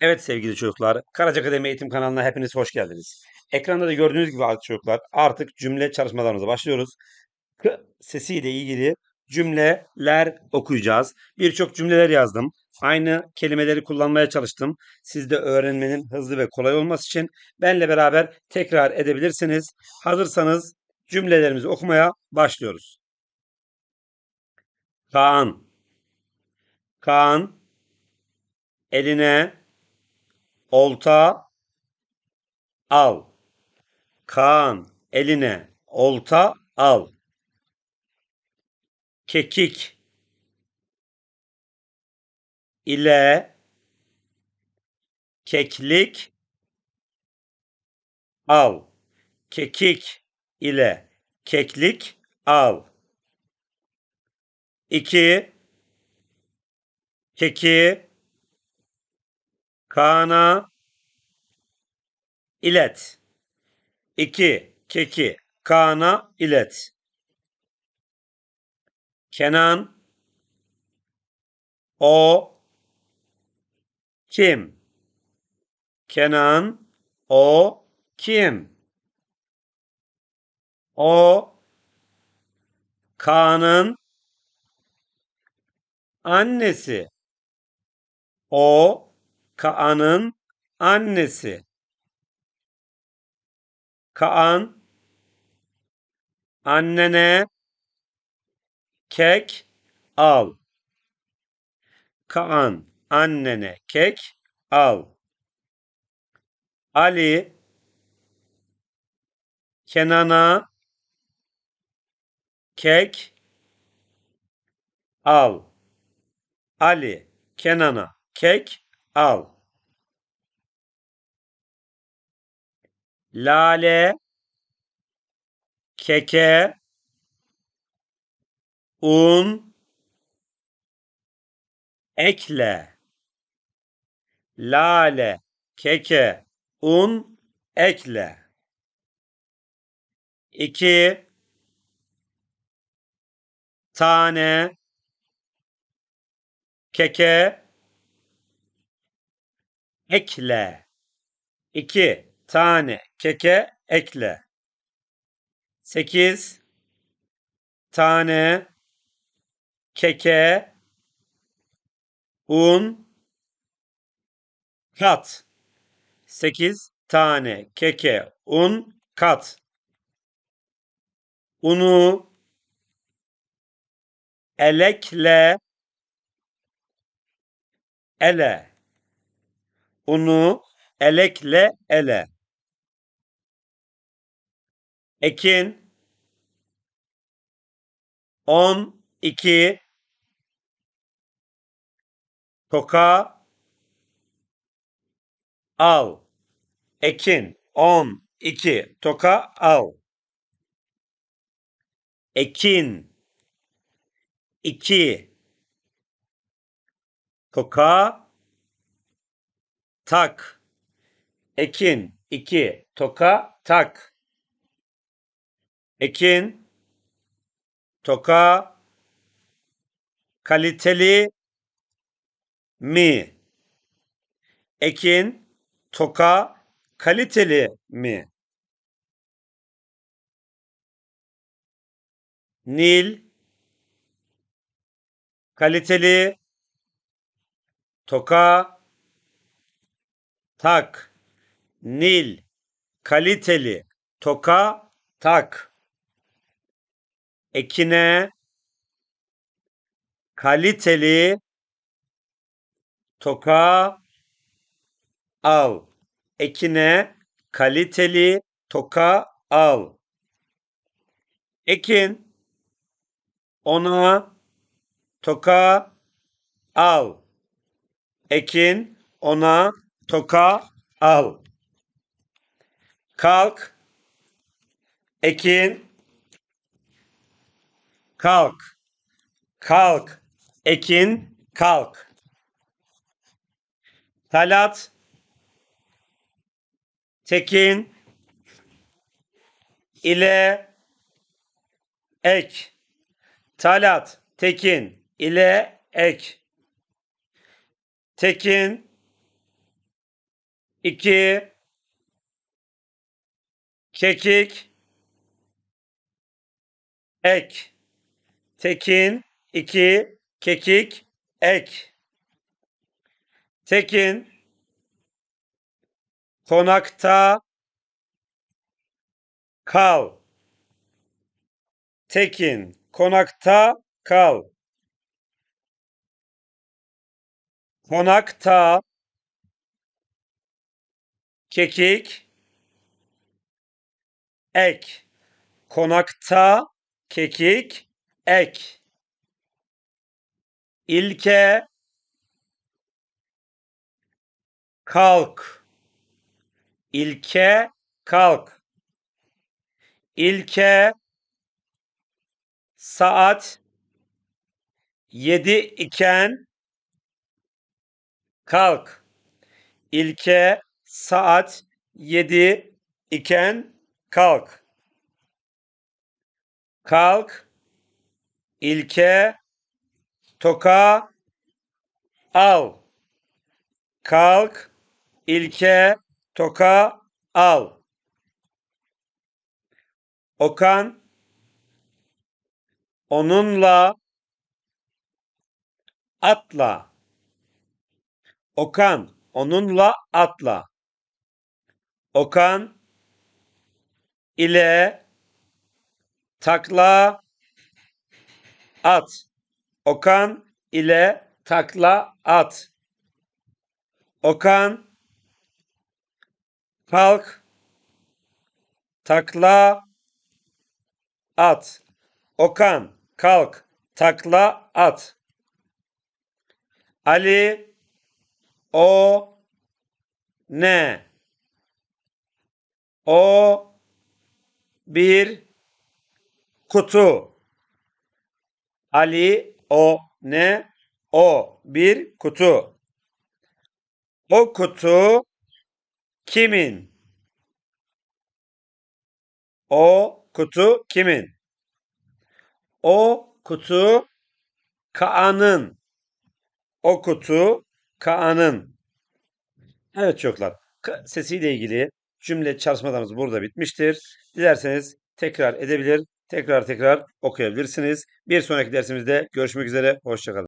Evet sevgili çocuklar, Karaca Akademi Eğitim kanalına hepiniz hoş geldiniz. Ekranda da gördüğünüz gibi çocuklar artık cümle çalışmalarımıza başlıyoruz. K sesiyle ilgili cümleler okuyacağız. Birçok cümleler yazdım. Aynı kelimeleri kullanmaya çalıştım. Siz de öğrenmenin hızlı ve kolay olması için benle beraber tekrar edebilirsiniz. Hazırsanız cümlelerimizi okumaya başlıyoruz. Kaan Kaan eline olta al. Kaan eline olta al. Kekik ile keklik al. Kekik ile keklik al. 2 Keki Kaan'a ilet. 2. Keki Kaan'a ilet. Kenan o kim? Kenan o kim? O Kaan'ın annesi. O Kaan'ın annesi. Kaan annene kek al. Kaan annene kek al. Ali Kenan'a kek al. Ali Kenan'a kek al. Lale. Keke. Un. Ekle. Lale. Keke. Un. Ekle. 2 tane. Keke ekle. 2 tane keke ekle. 8 tane keke un kat. 8 tane keke un kat. Unu elekle ele. Unu elekle ele. Ekin. 12 toka. Al. Ekin. 12 toka al. Ekin. 2 toka tak. Ekin. 2 toka. Tak. Ekin. Toka. Kaliteli mi? Ekin. Toka. Kaliteli mi? Nil. Kaliteli. Toka tak. Nil. Kaliteli. Toka. Tak. Ekine. Kaliteli. Toka. Al. Ekine. Kaliteli. Toka. Al. Ekin. Ona. Toka. Al. Ekin. Ona toka al. Kalk. Ekin kalk. Kalk. Ekin kalk. Talat Tekin ile ek. Talat Tekin ile ek. Tekin 2 kekik. Ek. Tekin. 2 kekik. Ek. Tekin. Konakta. Kal. Tekin. Konakta. Kal. Konakta kekik. Ek. Konakta. Kekik. Ek. İlke. Kalk. İlke kalk. İlke. Saat. Yedi iken kalk. İlke saat yedi iken kalk. Kalk ilke toka al. Kalk ilke toka al. Okan onunla atla. Okan onunla atla Okan ile takla at. Okan ile takla at. Okan kalk. Takla at. Okan kalk. Takla at. Ali o ne o bir kutu. Ali o ne o bir kutu. O kutu kimin? O kutu kimin? O kutu Kaan'ın. O kutu Kaan'ın. Evet çocuklar sesiyle ilgili cümle çalışmalarımız burada bitmiştir. Dilerseniz tekrar edebilir, tekrar tekrar okuyabilirsiniz. Bir sonraki dersimizde görüşmek üzere, hoşçakalın.